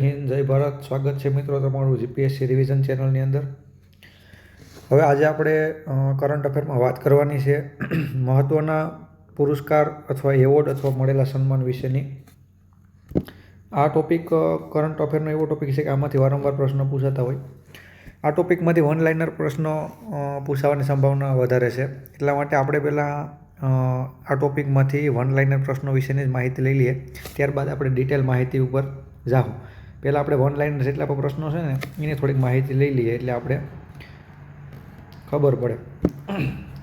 હિન્દ, જય ભારત. સ્વાગત છે મિત્રો તમારું જીપીએસસી રિવિઝન ચેનલની અંદર. હવે આજે આપણે કરંટ અફેરમાં વાત કરવાની છે. મહત્ત્વના પુરસ્કાર અથવા એવોર્ડ અથવા મળેલા સન્માન વિશેની. આ ટોપિક કરંટ અફેરનો એવો ટોપિક છે કે આમાંથી વારંવાર પ્રશ્નો પૂછાતા હોય. આ ટોપિકમાંથી વન લાઇનર પ્રશ્નો પૂછાવાની સંભાવના વધારે છે. એટલા માટે આપણે પહેલાં આ ટોપિકમાંથી વન લાઇનર પ્રશ્નો વિશેની જ માહિતી લઈ લઈએ. ત્યારબાદ આપણે ડિટેલ માહિતી ઉપર જાઉં પહેલાં આપણે વન લાઇનર જેટલા પણ પ્રશ્નો છે ને, એની થોડીક માહિતી લઈ લઈએ એટલે આપણે ખબર પડે.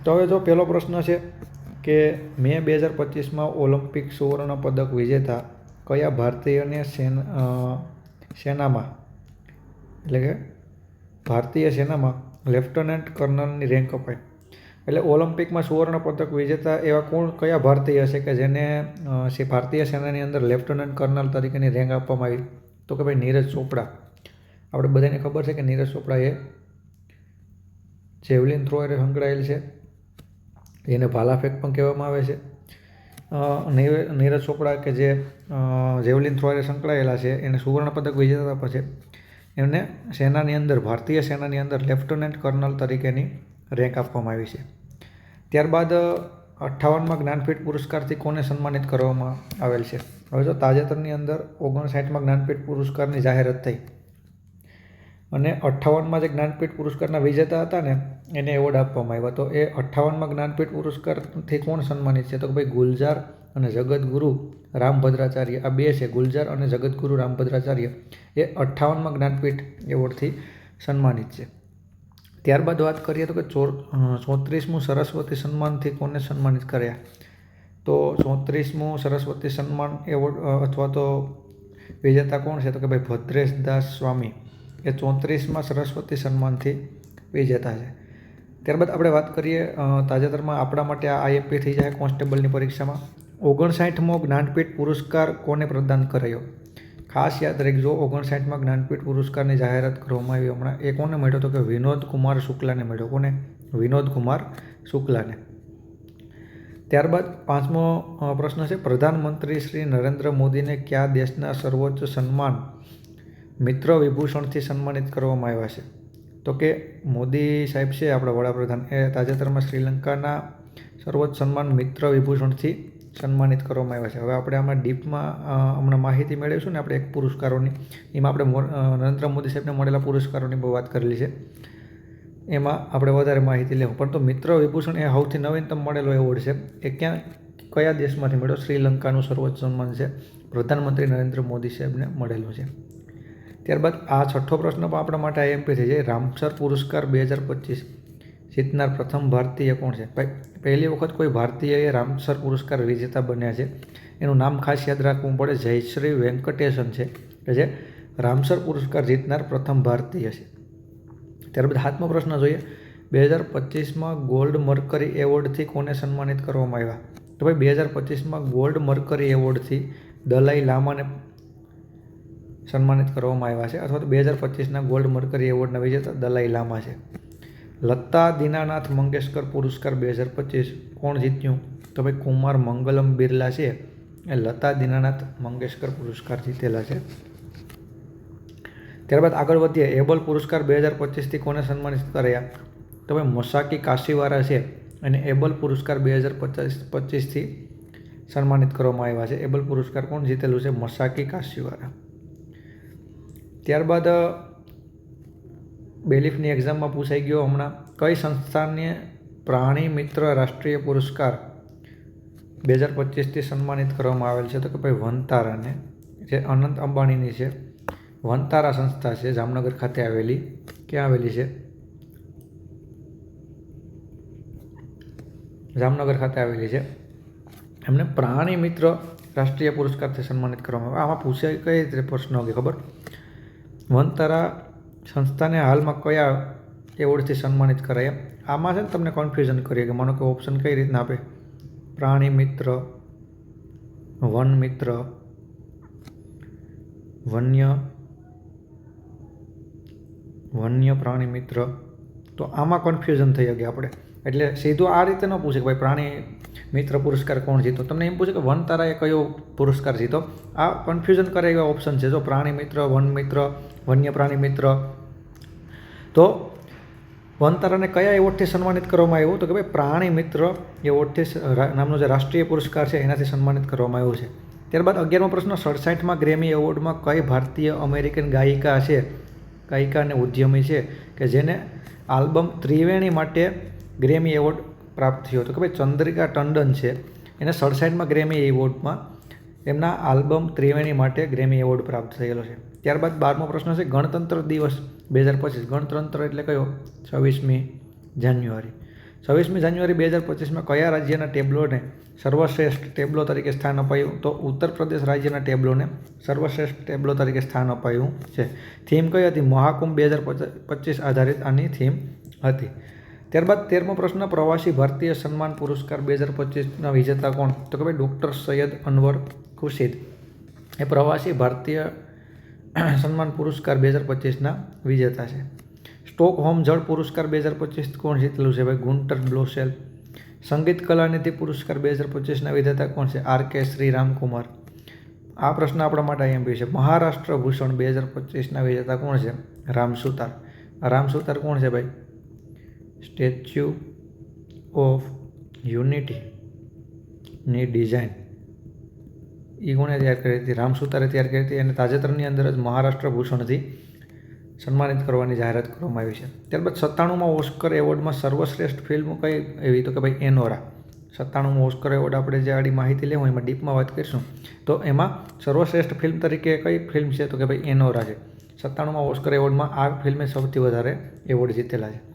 તો હવે જો પહેલો પ્રશ્ન છે કે મે બે હજાર પચીસમાં ઓલિમ્પિક સુવર્ણ પદક વિજેતા કયા ભારતીયને સેન સેનામાં, એટલે કે ભારતીય સેનામાં લેફ્ટનન્ટ કર્નલની રેન્ક અપાય એટલે ઓલિમ્પિકમાં સુવર્ણ પદક વિજેતા એવા કોણ, કયા ભારતીય છે કે જેને ભારતીય સેનાની અંદર લેફ્ટનન્ટ કર્નલ તરીકેની રેન્ક આપવામાં આવી? તો કે ભાઈ નીરજ ચોપડા. આપણે બધાને ખબર છે કે નીરજ ચોપડા એ જેવલિન થ્રોએ સંકળાયેલ છે. એને ભાલા ફેંક પણ કહેવામાં આવે છે. નીરજ ચોપડા કે જે જેવલિન થ્રોએ સંકળાયેલા છે, એને સુવર્ણ પદક વિજેતા પછી એમને સેનાની અંદર, ભારતીય સેનાની અંદર લેફ્ટનન્ટ કર્નલ તરીકેની રેન્ક આપવામાં આવી છે. ત્યારબાદ અઠ્ઠાવનમાં જ્ઞાનપીઠ પુરસ્કારથી કોને સન્માનિત કરવામાં આવેલ છે? હવે જો તાજેતરની અંદર ઓગણસાઠમાં જ્ઞાનપીઠ પુરસ્કારની જાહેરાત થઈ અને અઠ્ઠાવનમાં જે જ્ઞાનપીઠ પુરસ્કારના વિજેતા હતા ને, એને એવોર્ડ આપવામાં આવ્યો. તો એ અઠ્ઠાવનમાં જ્ઞાનપીઠ પુરસ્કારથી કોણ સન્માનિત છે? તો ભાઈ ગુલજાર અને જગતગુરુ રામભદ્રાચાર્ય. આ બે છે ગુલજાર અને જગતગુરુ રામભદ્રાચાર્ય. એ અઠ્ઠાવનમાં જ્ઞાનપીઠ એવોર્ડથી સન્માનિત છે. ત્યારબાદ વાત કરીએ તો કે ચોર ચોત્રીસમું સરસ્વતી સન્માનથી કોને સન્માનિત કર્યા? તો ચોત્રીસમું સરસ્વતી સન્માન એવોર્ડ અથવા તો વિજેતા કોણ છે? તો કે ભાઈ ભદ્રેશ દાસ સ્વામી એ ચોત્રીસમાં સરસ્વતી સન્માનથી વિજેતા છે. ત્યારબાદ આપણે વાત કરીએ તાજેતરમાં આપણા માટે આ આઈએમપી થઈ જાય કોન્સ્ટેબલની પરીક્ષામાં. ઓગણસાઠમો જ્ઞાનપીઠ પુરસ્કાર કોને પ્રદાન કરાયો? ખાસ યાદ રાખજો, ઓગણસાઠમાં જ્ઞાનપીઠ પુરસ્કારની જાહેરાત કરવામાં આવી હમણાં. એ કોને મળ્યો? તો કે વિનોદ કુમાર શુક્લાને મળ્યો. કોને? વિનોદ કુમાર શુક્લાને. ત્યારબાદ પાંચમો પ્રશ્ન છે, પ્રધાનમંત્રી શ્રી નરેન્દ્ર મોદીને કયા દેશના સર્વોચ્ચ સન્માન મિત્ર વિભૂષણથી સન્માનિત કરવામાં આવ્યા છે? તો કે, મોદી સાહેબ છે, આપણા વડાપ્રધાન. એ તાજેતરમાં શ્રીલંકાના સર્વોચ્ચ સન્માન મિત્ર વિભૂષણથી સન્માનિત કરવામાં આવ્યા છે. હવે આપણે આમાં ડીપમાં હમણાં માહિતી મેળવીશું ને આપણે એક પુરસ્કારોની. એમાં આપણે નરેન્દ્ર મોદી સાહેબને મળેલા પુરસ્કારોની બહુ વાત કરેલી છે. એમાં આપણે વધારે માહિતી લેવું. પરંતુ મિત્ર વિભૂષણ એ સૌથી નવીનતમ મળેલો એવોર્ડ છે. એ ક્યાં, કયા દેશમાંથી મળ્યો? શ્રીલંકાનું સર્વોચ્ચ સન્માન છે. પ્રધાનમંત્રી નરેન્દ્ર મોદી સાહેબને મળેલો છે. ત્યારબાદ આ છઠ્ઠો પ્રશ્ન પણ આપણા માટે આઈએમપી થઈ જાય રામસર પુરસ્કાર બે હજાર પચીસ જીતનાર પ્રથમ ભારતીય કોણ છે? પહેલી વખત કોઈ ભારતીયએ રામસર પુરસ્કાર વિજેતા બન્યા છે. એનું નામ ખાસ યાદ રાખવું પડે. જયશ્રી વેંકટેશન છે. કે જે રામસર પુરસ્કાર જીતનાર પ્રથમ ભારતીય છે. ત્યારબાદ સાતમો પ્રશ્ન જોઈએ. બે હજાર પચીસમાં ગોલ્ડ મર્કરી એવોર્ડથી કોને સન્માનિત કરવામાં આવ્યા? તો ભાઈ, બે હજાર પચીસમાં ગોલ્ડ મર્કરી એવોર્ડથી દલાઈ લામાને સન્માનિત કરવામાં આવ્યા છે. અથવા તો બે હજાર પચીસના ગોલ્ડ મર્કરી એવોર્ડના વિજેતા દલાઈ લામા છે. લતા દીનાનાથ મંગેશકર પુરસ્કાર બે હજાર પચીસ. કોણ જીત્યું? તો ભાઈ, કુમાર મંગલમ બિરલા છે. એ લતા દીનાનાથ મંગેશકર પુરસ્કાર જીતેલા છે. ત્યારબાદ આગળ વધીએ. એબલ પુરસ્કાર બે હજાર પચીસથી કોને સન્માનિત કર્યા? તો ભાઈ મોસાકી કાશીવારા છે અને એબલ પુરસ્કાર બે હજાર પચાસ પચીસથી સન્માનિત કરવામાં આવ્યા છે. એબલ પુરસ્કાર કોણ જીતેલું છે? મસાકી કાશીવારા ત્યારબાદ બેલીફની એક્ઝામમાં પૂછાઈ ગયો હમણાં. કઈ સંસ્થાને પ્રાણી મિત્ર રાષ્ટ્રીય પુરસ્કાર બે હજાર પચીસથી સન્માનિત કરવામાં આવેલ છે? તો કે ભાઈ વનતારાને જે અનંત અંબાણીની છે. વનતારા સંસ્થા છે, જામનગર ખાતે આવેલી. ક્યાં આવેલી છે? જામનગર ખાતે આવેલી છે. એમને પ્રાણી મિત્ર રાષ્ટ્રીય પુરસ્કારથી સન્માનિત કરવામાં આવે. આમાં પૂછાય કઈ રીતે પ્રશ્ન હોય ખબર? વનતારા સંસ્થાને હાલમાં કયા એવોર્ડથી સન્માનિત કરાય? આમાં છે ને તમને કન્ફ્યુઝન કરીએ કે માનો કે ઓપ્શન કઈ રીતના આપે? પ્રાણી મિત્ર, વન મિત્ર, વન્ય વન્ય પ્રાણી મિત્ર, તો આમાં કન્ફ્યુઝન થઈ ગયા આપણે. એટલે સીધું આ રીતે ન પૂછે કે ભાઈ પ્રાણી મિત્ર પુરસ્કાર કોણ જીતો? તમને એમ પૂછે કે વનતારાએ કયો પુરસ્કાર જીતો? આ કન્ફ્યુઝન કરે એવા ઓપ્શન છે. જો પ્રાણી મિત્ર, વન મિત્ર, વન્ય પ્રાણી મિત્ર, તો વનતારાને કયા એવોર્ડથી સન્માનિત કરવામાં આવ્યું? તો કે ભાઈ પ્રાણી મિત્ર એવોર્ડથી નામનો જે રાષ્ટ્રીય પુરસ્કાર છે એનાથી સન્માનિત કરવામાં આવ્યો છે. ત્યારબાદ અગિયારમો પ્રશ્ન, સડસાઠમાં ગ્રેમી એવોર્ડમાં કઈ ભારતીય અમેરિકન ગાયિકા છે? ગાયિકા અને ઉદ્યમી છે કે જેને આલ્બમ ત્રિવેણી માટે ગ્રેમી એવોર્ડ પ્રાપ્ત થયો હતો. કે ભાઈ ચંદ્રિકા ટંડન છે, એને સડસાઈડમાં ગ્રેમી એવોર્ડમાં એમના આલ્બમ ત્રિવેણી માટે ગ્રેમી એવોર્ડ પ્રાપ્ત થયેલો છે. ત્યારબાદ બારમો પ્રશ્ન છે, ગણતંત્ર દિવસ બે હજાર પચીસ. ગણતંત્ર એટલે કયો? છવ્વીસમી જાન્યુઆરી. છવ્વીસમી જાન્યુઆરી બે હજાર પચીસમાં કયા રાજ્યના ટેબ્લોને સર્વશ્રેષ્ઠ ટેબ્લો તરીકે સ્થાન અપાયું. તો ઉત્તર પ્રદેશ રાજ્યના ટેબ્લોને સર્વશ્રેષ્ઠ ટેબ્લો તરીકે સ્થાન અપાયું છે. થીમ કઈ હતી? મહાકુંભ બે હજાર પચીસ આધારિત આની થીમ હતી. ત્યારબાદ તેરમો પ્રશ્ન, પ્રવાસી ભારતીય સન્માન પુરસ્કાર બે હજાર પચીસના વિજેતા કોણ? તો કે ભાઈ ડૉક્ટર સૈયદ અનવર ખુશીદ એ પ્રવાસી ભારતીય સન્માન પુરસ્કાર બે હજાર પચીસના વિજેતા છે. સ્ટોક હોમ જળ પુરસ્કાર બે હજાર પચીસ કોણ જીતેલું છે? ભાઈ ગુન્ટર બ્લોસેલ સંગીત કલાનિધિ પુરસ્કાર બે હજાર પચીસના વિધેતા કોણ છે? આર કે શ્રી રામકુમાર આ પ્રશ્ન આપણા માટે આઈએમપી છે, મહારાષ્ટ્ર ભૂષણ બે હજાર પચીસના વિજેતા કોણ છે? રામ સુતાર. કોણ છે ભાઈ? સ્ટેચ્યુ ઓફ યુનિટીની ડિઝાઇન. એ કોણે તૈયાર કરી હતી? રામ સુતારે તૈયાર કરી હતી અને તાજેતરની અંદર જ મહારાષ્ટ્ર ભૂષણથી સન્માનિત કરવાની જાહેરાત કરવામાં આવી છે. ત્યારબાદ સત્તાણુંમાં ઓસ્કર એવોર્ડમાં સર્વશ્રેષ્ઠ ફિલ્મ કઈ? એવી તો કે ભાઈ એનોરા. સત્તાણુંમાં ઓસ્કર એવોર્ડ આપણે જે આડી માહિતી લેવું એમાં ડીપમાં વાત કરીશું. તો એમાં સર્વશ્રેષ્ઠ ફિલ્મ તરીકે કઈ ફિલ્મ છે? તો કે ભાઈ એનોરા છે. સત્તાણુંમાં ઓસ્કર એવોર્ડમાં આ ફિલ્મે સૌથી વધારે એવોર્ડ જીતેલા છે.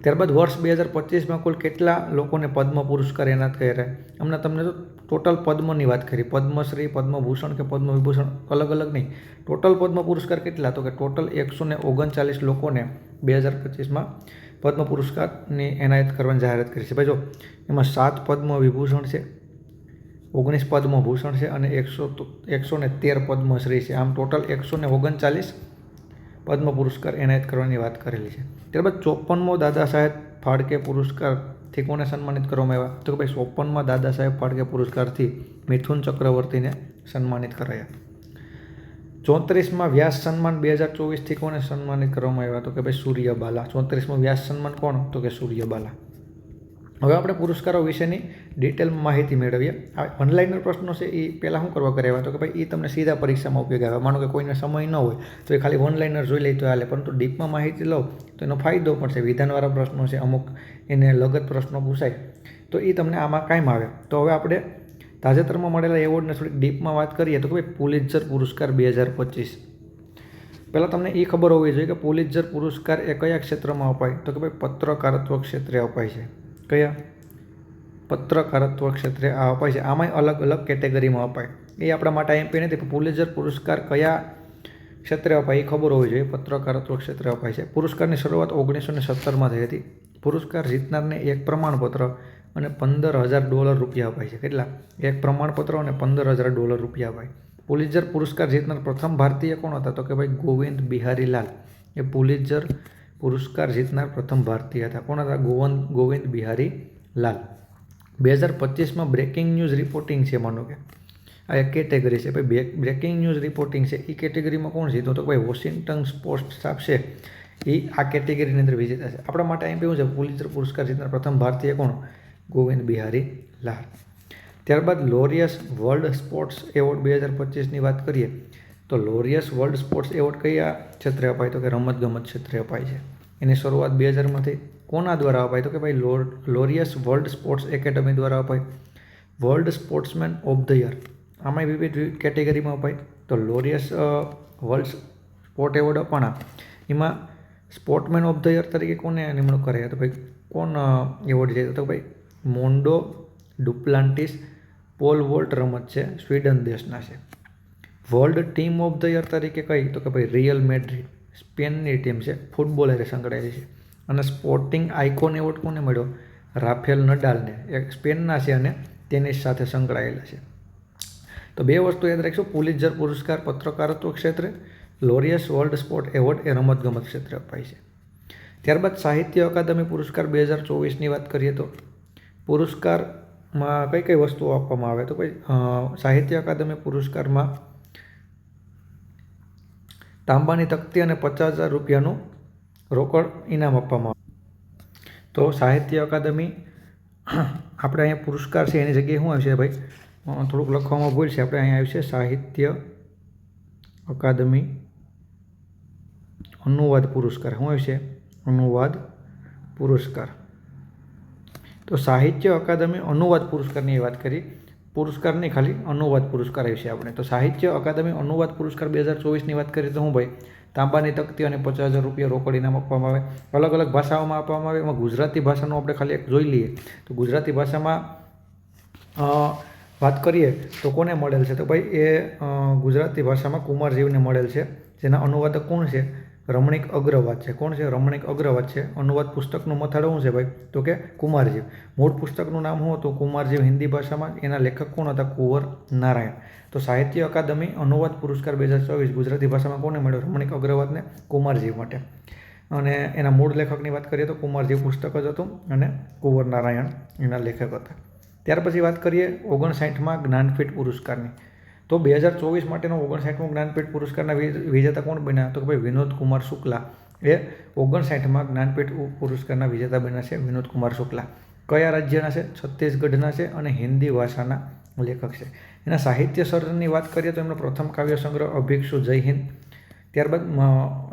ત્યારબાદ વર્ષ બે હજાર પચીસમાં કુલ કેટલા લોકોને પદ્મ પુરસ્કાર એનાત કર્યા? અમને તમને તો ટોટલ પદ્મની વાત કરી. પદ્મશ્રી, પદ્મભૂષણ કે પદ્મ વિભૂષણ અલગ અલગ નહીં. ટોટલ પદ્મ પુરસ્કાર કેટલા? તો કે ટોટલ એકસો ને ઓગણચાલીસ લોકોને બે હજાર પચીસમાં પદ્મ પુરસ્કારની એનાયત કરવાની જાહેરાત કરી છે. ભાઈ જો, એમાં સાત પદ્મ વિભૂષણ છે, ઓગણીસ પદ્મભૂષણ છે અને એકસો એકસો ને તેર પદ્મશ્રી છે. આમ ટોટલ એકસો ને ઓગણચાલીસ પદ્મ પુરસ્કાર એનાયત કરવાની વાત કરેલી છે. ત્યારબાદ ચોપનમો દાદા સાહેબ ફાળકે પુરસ્કારથી કોને સન્માનિત કરવામાં આવ્યા. તો કે ભાઈ ચોપનમાં દાદા સાહેબ ફાળકે પુરસ્કારથી મિથુન ચક્રવર્તીને સન્માનિત કરાયા. ચોત્રીસમાં વ્યાસ સન્માન બે હજાર ચોવીસથી કોને સન્માનિત કરવામાં આવ્યા. તો કે ભાઈ સૂર્યબાલા. ચોત્રીસમાં વ્યાસ સન્માન કોણ? તો કે સૂર્યબાલા. હવે આપણે પુરસ્કારો વિશેની ડિટેલમાં માહિતી મેળવીએ. આ ઓનલાઈનર પ્રશ્નો છે એ પહેલાં શું કરવા કરાવ્યા તો કે ભાઈ એ તમને સીધા પરીક્ષામાં ઉપયોગ આવે. માનો કે કોઈને સમય ન હોય, તો એ ખાલી ઓનલાઈનર જોઈ લે તો હાલે. પરંતુ ડીપમાં માહિતી લો, તો એનો ફાયદો પણ છે. વિધાનવાળા પ્રશ્નો છે, અમુક એને લગત પ્રશ્નો પૂછાય, તો એ તમને આમાં કાયમ આવે. તો હવે આપણે તાજેતરમાં મળેલા એવોર્ડને થોડીક ડીપમાં વાત કરીએ. તો કે ભાઈ પુલિત્ઝર પુરસ્કાર બે હજાર પચીસ. પહેલાં તમને એ ખબર હોવી જોઈએ કે પુલિત્ઝર પુરસ્કાર એ કયા ક્ષેત્રમાં અપાય? તો કે ભાઈ, પત્રકારત્વ ક્ષેત્રે અપાય છે. કયા? પત્રકારત્વ ક્ષેત્રે આ અપાય છે. આમાંય અલગ અલગ કેટેગરીમાં અપાય. એ આપણા માટે એમપી નથી, પણ પુલિત્ઝર પુરસ્કાર કયા ક્ષેત્રે અપાય એ ખબર હોવી જોઈએ. પત્રકારત્વ ક્ષેત્રે અપાય છે. પુરસ્કારની શરૂઆત ઓગણીસો ને સત્તરમાં થઈ હતી. પુરસ્કાર જીતનારને એક પ્રમાણપત્ર અને પંદર હજાર ડોલર રૂપિયા અપાય છે. કેટલા? એક પ્રમાણપત્ર અને પંદર હજાર ડોલર રૂપિયા અપાય. પુલિજર પુરસ્કાર જીતનાર પ્રથમ ભારતીય કોણ હતા? તો કે ભાઈ ગોવિંદ બિહારી લાલ એ પુલિત્ઝર પુરસ્કાર જીતનાર પ્રથમ ભારતીય હતા. કોણ હતા? ગોવંદ ગોવિંદ બિહારી લાલ. બે હજાર પચીસમાં બ્રેકિંગ ન્યૂઝ રિપોર્ટિંગ છે, માનો કે. આ એક કેટેગરી છે. ભાઈ બ્રેકિંગ ન્યૂઝ રિપોર્ટિંગ છે. એ કેટેગરીમાં કોણ જીતો તો ભાઈ વોશિંગ્ટન પોસ્ટ સ્ટાફ છે. એ આ કેટેગરીની અંદર વિજેતા છે. આપણા માટે એમ કેવું છે પુલિત્ર પુરસ્કાર જીતનાર પ્રથમ ભારતીય કોણ? ગોવિંદ બિહારી લાલ. ત્યારબાદ લોરિયસ વર્લ્ડ સ્પોર્ટ્સ એવોર્ડ બે હજાર પચીસની વાત કરીએ. તો લોરિયસ વર્લ્ડ સ્પોર્ટ્સ એવોર્ડ કયા ક્ષેત્રે અપાય તો કે રમતગમત ક્ષેત્રે અપાય છે? એની શરૂઆત બે હજારમાંથી કોના દ્વારા અપાય? તો કે ભાઈ લોર લોરિયસ વર્લ્ડ સ્પોર્ટ્સ એકેડમી દ્વારા અપાય. World sportsman of the year આમાં વિવિધ કેટેગરીમાં અપાય. તો લોરિયસ વર્લ્ડ સ્પોર્ટ એવોર્ડ અપાણા. એમાં સ્પોર્ટમેન ઓફ ધ યર તરીકે કોને નિમણૂક કરે તો ભાઈ કોણ એવોર્ડ છે તો ભાઈ મોન્ડો ડુપ્લાન્ટિસ પોલ વોલ્ટ રમત છે, સ્વીડન દેશના છે. World team of the year તરીકે કહી, તો કે ભાઈ રિયલ મેડ્રિડ સ્પેનની ટીમ છે ફૂટબોલરે સંકળાયેલી છે. અને સ્પોર્ટિંગ આઇકોન એવોર્ડ કોને મળ્યો? રાફેલ નડાલને. એક સ્પેનના છે અને તેની સાથે સંકળાયેલા છે. તો બે વસ્તુ યાદ રાખીશું. પુલિત્ઝર પુરસ્કાર, પત્રકારત્વ ક્ષેત્રે લોરિયસ વર્લ્ડ સ્પોર્ટ એવોર્ડ એ રમતગમત ક્ષેત્રે અપાય છે. ત્યારબાદ સાહિત્ય અકાદમી પુરસ્કાર બે હજાર ચોવીસની વાત કરીએ તો, પુરસ્કારમાં કઈ કઈ વસ્તુઓ આપવામાં આવે? તો ભાઈ સાહિત્ય અકાદમી પુરસ્કારમાં તાંબાની તકતી અને પચાસ હજાર રૂપિયાનું રોકડ ઇનામ આપવામાં આવે. તો સાહિત્ય અકાદમી, આપણે અહીંયા પુરસ્કાર છે, એની જગ્યાએ શું આવશે ભાઈ? થોડુંક લખવામાં ભૂલ છે, આપણે અહીંયા આવશે સાહિત્ય અકાદમી, અનુવાદ પુરસ્કાર. શું આવશે? અનુવાદ પુરસ્કાર. તો સાહિત્ય અકાદમી, અનુવાદ પુરસ્કારની વાત કરી. પુરસ્કાર નહીં, ખાલી અનુવાદ પુરસ્કાર આવશે આપણે. તો સાહિત્ય અકાદમી અનુવાદ પુરસ્કાર બે હજાર ચોવીસની વાત કરીએ તો હું ભાઈ, તાંબાની તકતી અને પચાસ હજાર રૂપિયા રોકડ ઇનામ આપવામાં આવે. અલગ અલગ ભાષાઓમાં આપવામાં આવે. એમાં ગુજરાતી ભાષાનું આપણે ખાલી એક જોઈ લઈએ. તો ગુજરાતી ભાષામાં વાત કરીએ તો કોને મળેલ છે? તો ભાઈ, એ ગુજરાતી ભાષામાં કુમારજીવને મળેલ છે, જેના અનુવાદક કોણ છે? રમણીક અગ્રવાદ છે. કોણ છે? રમણીક અગ્રવાદ છે. અનુવાદ પુસ્તકનું મથાળું શું છે ભાઈ? તો કે કુમારજીવ. મૂળ પુસ્તકનું નામ શું હતું? કુમારજીવ હિન્દી ભાષામાં. એના લેખક કોણ હતા? કુંવર નારાયણ. તો સાહિત્ય અકાદમી અનુવાદ પુરસ્કાર બે હજાર ચોવીસ ગુજરાતી ભાષામાં કોને મળ્યો? રમણીક અગ્રવાદને કુમારજીવ માટે. અને એના મૂળ લેખકની વાત કરીએ તો કુમારજીવ પુસ્તક જ હતું અને કુંવર નારાયણ એના લેખક હતા. ત્યાર પછી વાત કરીએ ઓગણસાઠમાં જ્ઞાનપીઠ પુરસ્કારની. તો બે હજાર ચોવીસ માટેનો ઓગણસાઠમો જ્ઞાનપીઠ પુરસ્કારના વિજેતા કોણ બન્યા? તો કે ભાઈ વિનોદ કુમાર શુક્લા. એ ઓગણસાઠમાં જ્ઞાનપીઠ પુરસ્કારના વિજેતા બન્યા છે વિનોદ કુમાર શુક્લા. કયા રાજ્યના છે? છત્તીસગઢના છે અને હિન્દી ભાષાના લેખક છે. એના સાહિત્ય સર્જનની વાત કરીએ તો એમનો પ્રથમ કાવ્ય સંગ્રહ અભિક્ષુ જય હિન્દ. ત્યારબાદ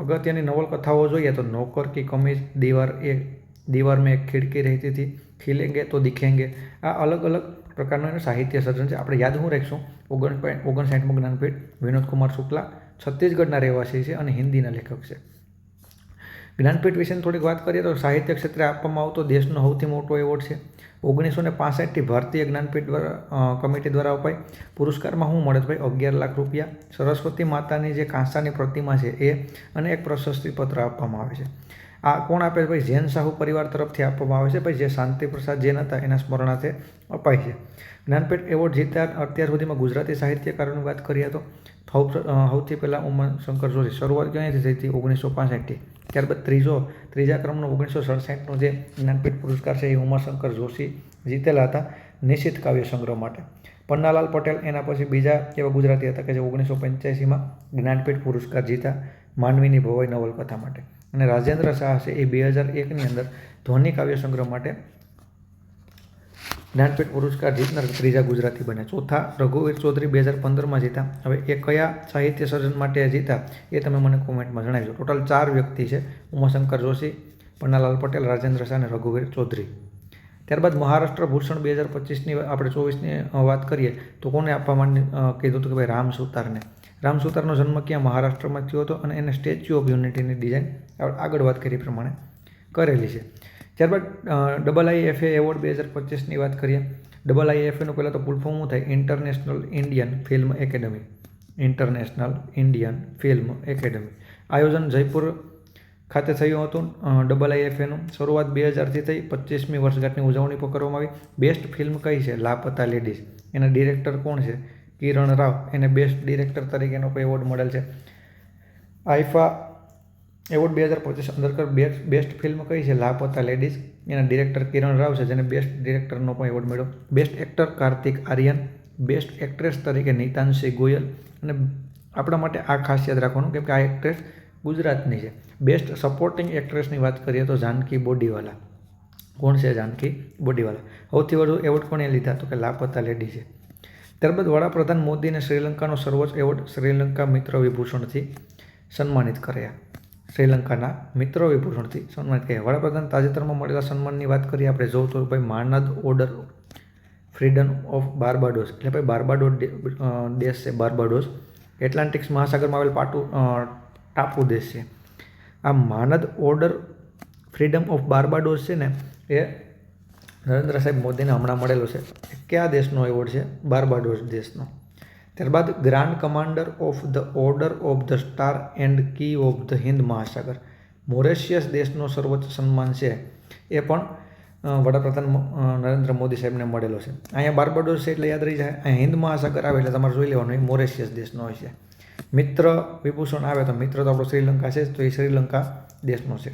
અગત્યની નવલકથાઓ જોઈએ તો નોકર કી કમીજ, દીવાર એ દીવાર મેં એક ખિડકી રહેતી હતી, ખીલેંગે તો દિખેંગે. આ અલગ અલગ પ્રકારનું એનું સાહિત્ય સર્જન છે. આપણે યાદ હું રાખીશું, ઓગણ ઓગણસાઠમું જ્ઞાનપીઠ વિનોદકુમાર શુક્લા છત્તીસગઢના રહેવાસી છે અને હિન્દીના લેખક છે. જ્ઞાનપીઠ વિશેની થોડીક વાત કરીએ તો સાહિત્ય ક્ષેત્રે આપવામાં આવતો દેશનો સૌથી મોટો એવોર્ડ છે. ઓગણીસો ને પાસઠથી ભારતીય જ્ઞાનપીઠ દ્વારા કમિટી દ્વારા અપાય. પુરસ્કારમાં શું મળે તો ભાઈ? અગિયાર લાખ રૂપિયા. સરસ્વતી માતાની જે કાંસાની પ્રતિમા છે એ અને એક પ્રશસ્તિ પત્ર આપવામાં આવે છે. આ કોણ આપે ભાઈ, જૈન સાહુ પરિવાર તરફથી આપવામાં આવે છે. ભાઈ, જે શાંતિ પ્રસાદ જૈન હતા, એના સ્મરણાર્થે અપાય છે. જ્ઞાનપીઠ એવોર્ડ જીત્યા અત્યાર સુધીમાં ગુજરાતી સાહિત્યકારોની વાત કરીએ તો સૌથી પહેલાં ઉમાશંકર જોશી. શરૂઆત ક્યાંયથી થઈ હતી? ઓગણીસો પાસઠથી. ત્યારબાદ ત્રીજો, ત્રીજા ક્રમનો ઓગણીસો સડસઠનો જે જ્ઞાનપીઠ પુરસ્કાર છે, એ ઉમાશંકર જોશી જીતેલા હતા નિશ્ચિત કાવ્ય સંગ્રહ માટે. પન્નાલાલ પટેલ એના પછી બીજા એવા ગુજરાતી હતા કે જે ઓગણીસો પંચ્યાસીમાં જ્ઞાનપીઠ પુરસ્કાર જીતા માનવીની ભવાઈ નવલકથા માટે. અને રાજેન્દ્ર શાહ છે એ બે હજાર એકની અંદર ધ્વનિ કાવ્ય સંગ્રહ માટે જ્ઞાનપીઠ પુરસ્કાર જીતનાર ત્રીજા ગુજરાતી બન્યા. ચોથા રઘુવીર ચૌધરી બે હજાર પંદરમાં જીતા હવે એ કયા સાહિત્ય સર્જન માટે જીતા એ તમે મને કોમેન્ટમાં જણાવજો. ટોટલ ચાર વ્યક્તિ છે. ઉમાશંકર જોશી, પન્નાલાલ પટેલ, રાજેન્દ્ર શાહ અને રઘુવીર ચૌધરી. ત્યારબાદ મહારાષ્ટ્ર ભૂષણ બે હજાર પચીસની, આપણે ચોવીસની વાત કરીએ તો કોને આપવા માંડ કીધું હતું કે ભાઈ રામ સુતારને? રામ સુતારનો જન્મ ક્યાં મહારાષ્ટ્રમાં થયો હતો અને એને સ્ટેચ્યુ ઓફ યુનિટીની ડિઝાઇન આગળ વાત કરી પ્રમાણે કરેલી છે. ત્યારબાદ ડબલ આઈ એફ એવોર્ડ બે હજાર પચીસની વાત કરીએ. ડબલ આઈ એફ એનું પહેલાં તો ફૂલ થાય? International Indian film academy international Indian film academy આયોજન જયપુર ખાતે થયું હતું. ડબલ આઈ એફ એનું શરૂઆત બે હજારથી થઈ. પચીસમી વર્ષગાંઠની ઉજવણી પણ કરવામાં આવી. બેસ્ટ ફિલ્મ કઈ છે? લાપતા લેડીઝ એના ડિરેક્ટર કોણ છે? કિરણ રાવ, એને બેસ્ટ ડિરેક્ટર તરીકેનો કોઈ એવોર્ડ મળેલ છે. આઈફા એવોર્ડ બે હજાર પચીસ અંદરકર બેસ્ટ ફિલ્મ કઈ છે? લાપતા લેડીઝ એના ડિરેક્ટર કિરણ રાવ છે, જેને બેસ્ટ ડિરેક્ટરનો પણ એવોર્ડ મળ્યો. Best actor Kartik Aaryan best actress તરીકે નીતાંશી ગોયલ. અને આપણા માટે આ ખાસ યાદ રાખવાનું કેમ કે આ એક્ટ્રેસ ગુજરાતની છે. બેસ્ટ સપોર્ટિંગ એક્ટ્રેસની વાત કરીએ તો જાનકી બોડીવાલા. કોણ છે જાનકી બોડીવાલા? સૌથી વધુ એવોર્ડ કોણે લીધા? તો કે લાપતા લેડી છે. ત્યારબાદ વડાપ્રધાન મોદીને શ્રીલંકાનો સર્વોચ્ચ એવોર્ડ શ્રીલંકા મિત્ર વિભૂષણથી સન્માનિત કર્યા. શ્રીલંકાના મિત્ર વિભૂષણથી સન્માનિત કર્યા. વડાપ્રધાન તાજેતરમાં મળેલા સન્માનની વાત કરીએ, આપણે જોઉં તો ભાઈ માનદ ઓર્ડર ફ્રીડમ ઓફ બાર્બાડોસ, એટલે ભાઈ બાર્બાડો દેશ છે બાર્બાડોસ. એટલાન્ટિક્સ મહાસાગરમાં આવેલ પાટુ ટાપુ દેશ છે. આ માનદ ઓર્ડર ફ્રીડમ ઓફ બાર્બાડોસ છે ને, એ નરેન્દ્ર સાહેબ મોદીને હમણાં મળેલો છે. કયા દેશનો એવોર્ડ છે? બારબાડોસ દેશનો. ત્યારબાદ grand commander of the order of the star and key of the Hind Mahasagar. Mauritius દેશનો સર્વોચ્ચ સન્માન છે એ પણ વડાપ્રધાન નરેન્દ્ર મોદી સાહેબને મળેલો છે. અહીંયા બારબાડોસ છે એટલે યાદ રહી જાય. અહીંયા હિન્દ મહાસાગર આવે એટલે તમારે જોઈ લેવાનું, એ મોરેશિયસ દેશનો હોય છે. મિત્ર વિભૂષણ આવે તો મિત્ર તો આપણો શ્રીલંકા છે તો એ શ્રીલંકા દેશનો છે.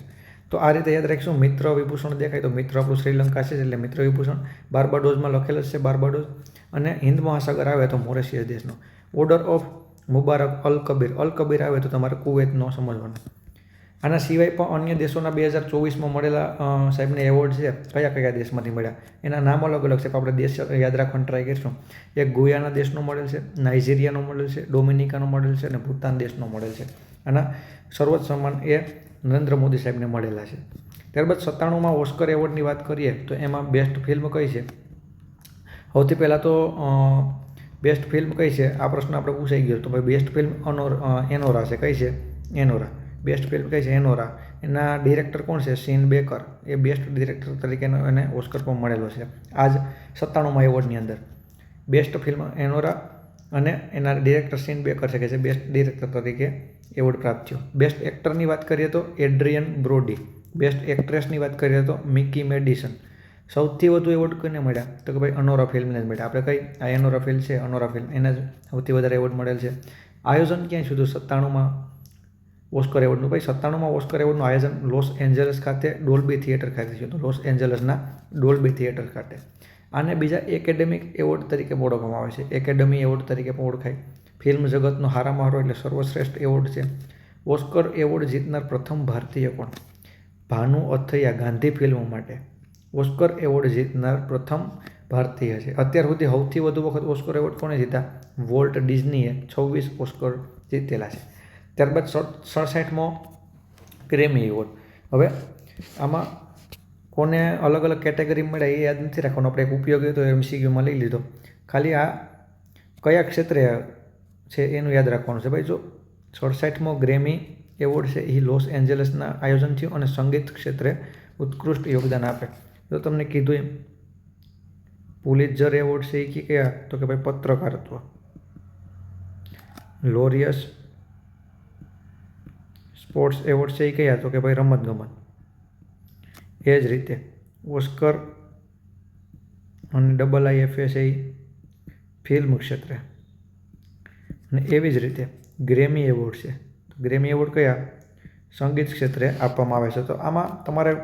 તો આ રીતે યાદ રાખીશું, મિત્ર વિભૂષણ દેખાય તો મિત્ર આપણું શ્રીલંકા છે એટલે મિત્ર વિભૂષણ. બારબાડોઝમાં લખેલ છે બારબાડોઝ. અને હિન્દ મહાસાગર આવે તો મોરેશિયસ દેશનો. ઓર્ડર ઓફ મુબારક અલ કબીર અલ કબીર આવે તો તમારે કુવૈત ન સમજવાનું. આના સિવાય પણ અન્ય દેશોના બે હજાર ચોવીસમાં મળેલા સાહેબને એવોર્ડ છે. કયા કયા દેશમાંથી મળ્યા? એના નામ અલગ અલગ છે. પણ આપણે દેશ યાદ રાખવાનું ટ્રાય કરીશું. એક ગુયાના દેશનો મળેલ છે, નાઇજીરિયાનો મળેલ છે, ડોમિનિકાનો મળેલ છે અને ભૂતાન દેશનો મળેલ છે. આના સર્વોચ્ચ સન્માન એ નરેન્દ્ર મોદી સાહેબને મળેલા છે. ત્યારબાદ સત્તાણુંમાં ઓસ્કર એવોર્ડની વાત કરીએ તો એમાં બેસ્ટ ફિલ્મ કઈ છે? સૌથી પહેલાં તો બેસ્ટ ફિલ્મ કઈ છે? આ પ્રશ્ન આપણે પૂછાઈ ગયો તો ભાઈ બેસ્ટ ફિલ્મ અનોર એનોરા છે. કઈ છે? એનોરા. બેસ્ટ ફિલ્મ કઈ છે? એનોરા. એના ડિરેક્ટર કોણ છે? Sean Baker. એ બેસ્ટ ડિરેક્ટર તરીકેનો એને ઓસ્કર પણ મળેલો છે. આજ સત્તાણુંમાં એવોર્ડની અંદર. બેસ્ટ ફિલ્મ એનોરા અને એના ડિરેક્ટર સીન બેકર છે કે જે બેસ્ટ ડિરેક્ટર તરીકે એવોર્ડ પ્રાપ્ત થયો. બેસ્ટ એક્ટરની વાત કરીએ તો એડ્રિયન બ્રોડી. બેસ્ટ એક્ટ્રેસની વાત કરીએ તો મિકી મેડિસન સૌથી વધુ એવોર્ડ કોને મળ્યા? તો કે ભાઈ અનોરા ફિલ્મને જ મળ્યા. આપણે કઈ આ એનોરા ફિલ્મ છે, અનોરા ફિલ્મ, એને જ સૌથી વધારે એવોર્ડ મળેલ છે. આયોજન ક્યાંય સુધી સત્તાણુંમાં ઓસ્કર એવોર્ડનું. ભાઈ, સત્તાણુંમાં ઓસ્કર એવોર્ડનું આયોજન લોસ એન્જલસ ખાતે, ડોલ્બી થિયેટર ખાતે થયું હતું. લોસ એન્જલસના ડોલ્બી થિયેટર ખાતે. આને બીજા એકેડેમિક એવોર્ડ તરીકે ઓળખવામાં આવે છે. એકેડેમી એવોર્ડ તરીકે પણ ઓળખાય. ફિલ્મ જગતનો હારામાં હારો એટલે સર્વશ્રેષ્ઠ એવોર્ડ છે. ઓસ્કર એવોર્ડ જીતનાર પ્રથમ ભારતીય કોણ? ભાનુ અથૈયા ગાંધી ફિલ્મ માટે. ઓસ્કર એવોર્ડ જીતનાર પ્રથમ ભારતીય છે. અત્યાર સુધી સૌથી વધુ વખત ઓસ્કર એવોર્ડ કોણે જીતા વોલ્ટ ડિઝનીએ છવ્વીસ ઓસ્કર જીતેલા છે. ત્યારબાદ સડસઠમો ગ્રેમી એવોર્ડ. હવે આમાં કોને અલગ અલગ કેટેગરી મળ્યા એ યાદ નથી રાખવાનું. આપણે એક ઉપયોગી તો એમસીક્યુમાં લઈ લીધો. ખાલી આ કયા ક્ષેત્રે છે એનું યાદ રાખવાનું છે. ભાઈ, જો સડસાઠમો ગ્રેમી એવોર્ડ છે એ લોસ એન્જલસના આયોજન થયું અને સંગીત ક્ષેત્રે ઉત્કૃષ્ટ યોગદાન આપે. તો તમને કીધું એમ પુલિત્ઝર એવોર્ડ છે એ કયા? તો કે ભાઈ, પત્રકારત્વ. લોરિયસ સ્પોર્ટ્સ એવોર્ડ છે એ કયા? તો કે ભાઈ, રમતગમત. એ જ રીતે ઓસ્કર અને ડબલ આઈ એફ એસ એ ફિલ્મ ક્ષેત્રે. અને એવી જ રીતે ગ્રેમી એવોર્ડ છે. ગ્રેમી એવોર્ડ કયા? સંગીત ક્ષેત્રે આપવામાં આવે છે. તો આમાં તમારે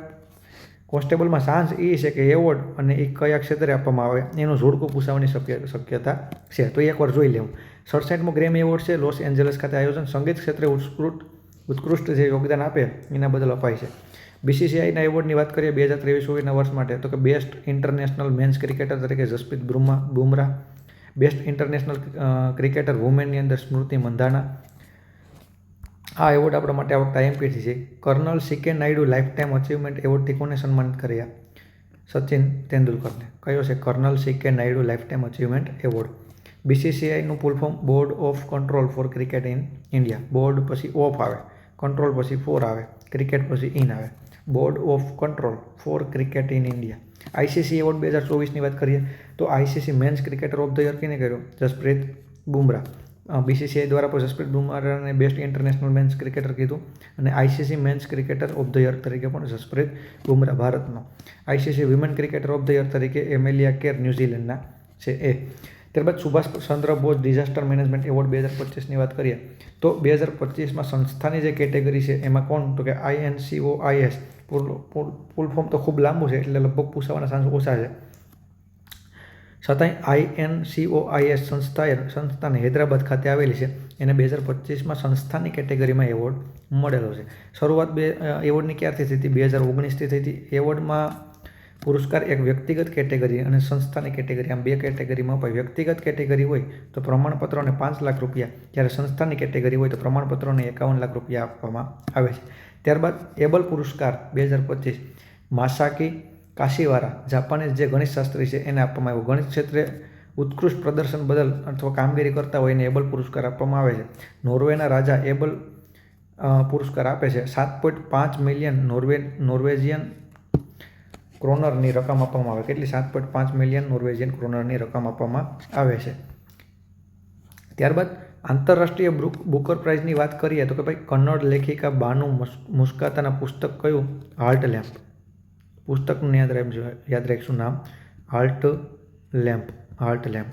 કોન્સ્ટેબલમાં સાંજ એ છે કે એવોર્ડ અને એ કયા ક્ષેત્રે આપવામાં આવે એનું જોડકું પૂછાવાની શક્ય, શક્યતા છે. તો એ એકવાર જોઈ લેવું. સડસઠમો ગ્રેમી એવોર્ડ છે. લોસ એન્જલસ ખાતે આયોજન. સંગીત ક્ષેત્રે ઉત્કૃષ્ટ ઉત્કૃષ્ટ જે યોગદાન આપે એના બદલ અપાય છે. બીસીસીઆઈના એવોર્ડની વાત કરીએ, બે હજાર ત્રેવીસ ચોવીસના વર્ષ માટે. તો કે બેસ્ટ ઇન્ટરનેશનલ મેન્સ ક્રિકેટર તરીકે Jasprit Bumrah Bumrah best international cricketer વુમેનની અંદર સ્મૃતિ મંધાના. આ એવોર્ડ આપણા માટે આ વખતે આઈએમપીથી છે. Colonel CK Naidu lifetime achievement એવોર્ડથી કોને સન્માનિત કર્યા? સચિન તેંડુલકરને. કયો છે? Colonel CK Naidu lifetime achievement award બીસીસીઆઈનું full form board of control for cricket in India board પછી ઓફ આવે. કંટ્રોલ પછી ફોર આવે. ક્રિકેટ પછી ઇન આવે. Board of control for cricket in India ICC award બે હજાર ચોવીસની વાત કરીએ. તો ICC men's cricketer of the year કેને કર્યો? જસપ્રીત બુમરાહ. બીસીસીઆઈ દ્વારા પણ જસપ્રીત બુમરાહને બેસ્ટ ઇન્ટરનેશનલ મેન્સ ક્રિકેટર કીધું અને ICC men's cricketer of the year તરીકે પણ જસપ્રીત બુમરાહ ભારતનો. ICC women cricketer of the year તરીકે એમેલિયા કેર ન્યૂઝીલેન્ડના છે એ. ત્યારબાદ Subhash Chandra Bose disaster management award બે હજાર પચીસની વાત કરીએ, તો બે હજાર પચીસમાં સંસ્થાની જે કેટેગરી છે, એમાં કોણ? તો કે આઈએનસીઓ આઈએસ ફૂલ ફોર્મ તો ખૂબ લાંબુ છે, એટલે લગભગ પૂછાવાના ચાન્સ ઓછા છે. છતાંય આઈએનસીઓઆઈએસ સંસ્થાએ સંસ્થાને હૈદરાબાદ ખાતે આવેલી છે. એને બે હજાર પચીસમાં સંસ્થાની કેટેગરીમાં એવોર્ડ મળેલો છે. શરૂઆત બે એવોર્ડની ક્યારથી થઈ હતી? બે હજાર ઓગણીસથી થઈ હતી. એવોર્ડમાં પુરસ્કાર એક વ્યક્તિગત કેટેગરી અને સંસ્થાની કેટેગરી. આમ બે કેટેગરીમાં અપાય વ્યક્તિગત કેટેગરી હોય તો પ્રમાણપત્રોને પાંચ લાખ રૂપિયા. જ્યારે સંસ્થાની કેટેગરી હોય તો પ્રમાણપત્રોને એકાવન લાખ રૂપિયા આપવામાં આવે છે. ત્યારબાદ એબલ પુરસ્કાર બે હજાર પચીસ. માસાકી કાશીવારા, જાપાનીઝ જે ગણિતશાસ્ત્રી છે એને આપવામાં આવ્યો. ગણિત ક્ષેત્રે ઉત્કૃષ્ટ પ્રદર્શન બદલ અથવા કામગીરી કરતા હોય એને એબલ પુરસ્કાર આપવામાં આવે છે. નોર્વેના રાજા એબલ પુરસ્કાર આપે છે. સાત પોઈન્ટ પાંચ મિલિયન નોર્વે, નોર્વેજિયન ક્રોનરની રકમ આપવામાં આવે. કેટલી? સાત પોઈન્ટ પાંચ મિલિયન નોર્વેજિયન ક્રોનરની રકમ આપવામાં આવે છે. ત્યારબાદ આંતરરાષ્ટ્રીય બુક, બુકર પ્રાઇઝની વાત કરીએ તો કે ભાઈ કન્નડ લેખિકા બાનુ મુસ્કાતાના પુસ્તક કયું? Heart lamp. પુસ્તકનું યાદ રાખજો યાદ રાખીશું નામ. હાર્ટ લેમ્પ હાર્ટ લેમ્પ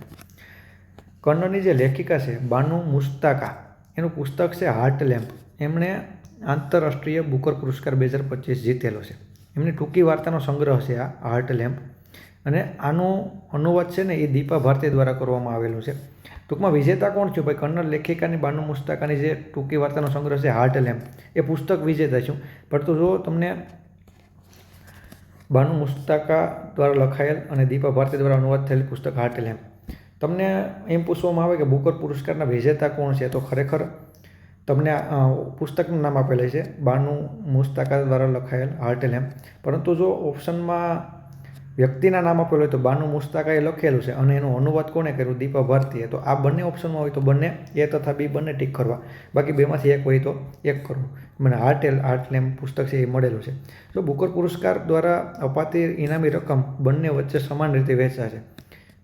કન્નડની જે લેખિકા છે, બાનુ મુસ્તાકા, એનું પુસ્તક છે હાર્ટ લેમ્પ એમણે આંતરરાષ્ટ્રીય બુકર પુરસ્કાર બે હજાર પચીસ જીતેલો છે. એમની ટૂંકી વાર્તાનો સંગ્રહ છે આ હાર્ટ લેમ્પ અને આનો અનુવાદ છે ને એ દીપા ભારતી દ્વારા કરવામાં આવેલું છે. ટૂંકમાં વિજેતા કોણ છું? ભાઈ કન્નડ લેખિકાની, બાનુ મુસ્તાકાની જે ટૂંકી વાર્તાનો સંગ્રહ છે હાર્ટ લેમ્પ એ પુસ્તક વિજેતા છું. પરંતુ જો તમને બાનુ મુસ્તાકા દ્વારા લખાયેલ અને દીપા ભારતી દ્વારા અનુવાદ થયેલ પુસ્તક હાર્ટ એમ તમને એમ પૂછવામાં આવે કે બુકર પુરસ્કારના વિજેતા કોણ છે તો ખરેખર તમને પુસ્તકનું નામ આપેલું છે. બાનુ મુસ્તાકા દ્વારા લખાયેલ હાર્ટ એમ પરંતુ જો ઓપ્શનમાં વ્યક્તિના નામ આપેલું હોય તો બાનુ મુસ્તાકાએ લખેલું છે અને એનો અનુવાદ કોણે કર્યું? દીપા ભારતીએ. તો આ બંને ઓપ્શનમાં હોય તો બંને, એ તથા બી બંને ટીક કરવા. બાકી બેમાંથી એક હોય તો એક કરવું. મને હાર્ટ હાર્ટ લેમ્પ પુસ્તક છે એ મળેલું છે. તો બુકર પુરસ્કાર દ્વારા અપાતી ઇનામી રકમ બંને વચ્ચે સમાન રીતે વહેંચાશે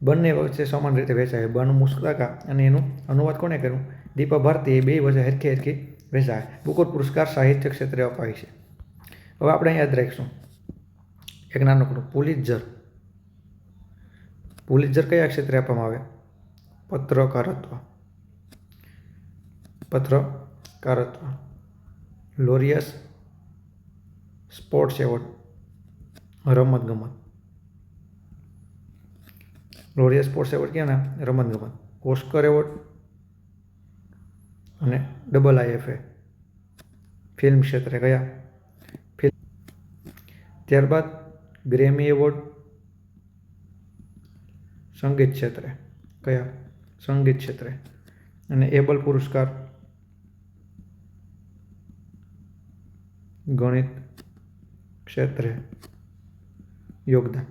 બંને વચ્ચે સમાન રીતે વહેંચાય બાનુ મુસ્તાકા અને એનું અનુવાદ કોણે કર્યું? દીપા ભારતી એ બે વચ્ચે હરખી હરખી વહેંચાય. બુકર પુરસ્કાર સાહિત્ય ક્ષેત્રે અપાય છે. હવે આપણે યાદ રાખીશું. એક નાનકડું પુલિજર. પુલિજર કયા ક્ષેત્રે આપવામાં આવે? પત્રકારત્વ પત્રકારત્વ. Laureus sports award. રમતગમત. લોરિયસ સ્પોર્ટ્સ એવોર્ડ ક્યાં ના રમતગમત. ઓસ્કર એવોર્ડ અને ડબલ આઈએફએ. ફિલ્મ ક્ષેત્રે કયા? ફિલ્મ. ત્યારબાદ ગ્રેમી એવોર્ડ? સંગીત ક્ષેત્રે. કયા? સંગીત ક્ષેત્રે. અને એબલ પુરસ્કાર? ગણિત ક્ષેત્રે. યોગદાન.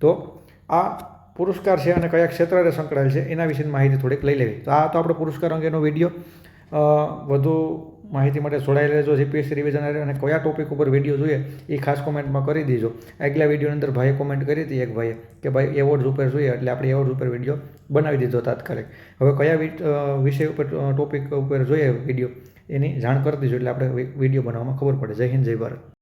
તો આ પુરસ્કાર છે અને કયા ક્ષેત્રે સંકળાયેલ છે, એના વિશેની માહિતી થોડીક લઈ લેવી. તો આ તો આપણો પુરસ્કાર અંગેનો વીડિયો. વધુ માહિતી માટે જોડાયેલા રહેજો જીપીએસસી રિવિઝન અને કયા ટોપિક ઉપર વીડિયો જોઈએ એ ખાસ કોમેન્ટમાં કરી દીજો. આગલા વિડીયોની અંદર ભાઈએ કોમેન્ટ કરી હતી એક ભાઈએ કે ભાઈ એવોર્ડ્સ ઉપર જોઈએ એટલે આપણે એવોર્ડ્સ ઉપર વીડિયો બનાવી દીધો તાત્કાલિક. હવે કયા વિષય ઉપર ટોપિક ઉપર જોઈએ વીડિયો એની જાણ કરી દીજો એટલે આપણે વીડિયો બનાવવામાં ખબર પડે. જય હિન્દ, જય ભારત.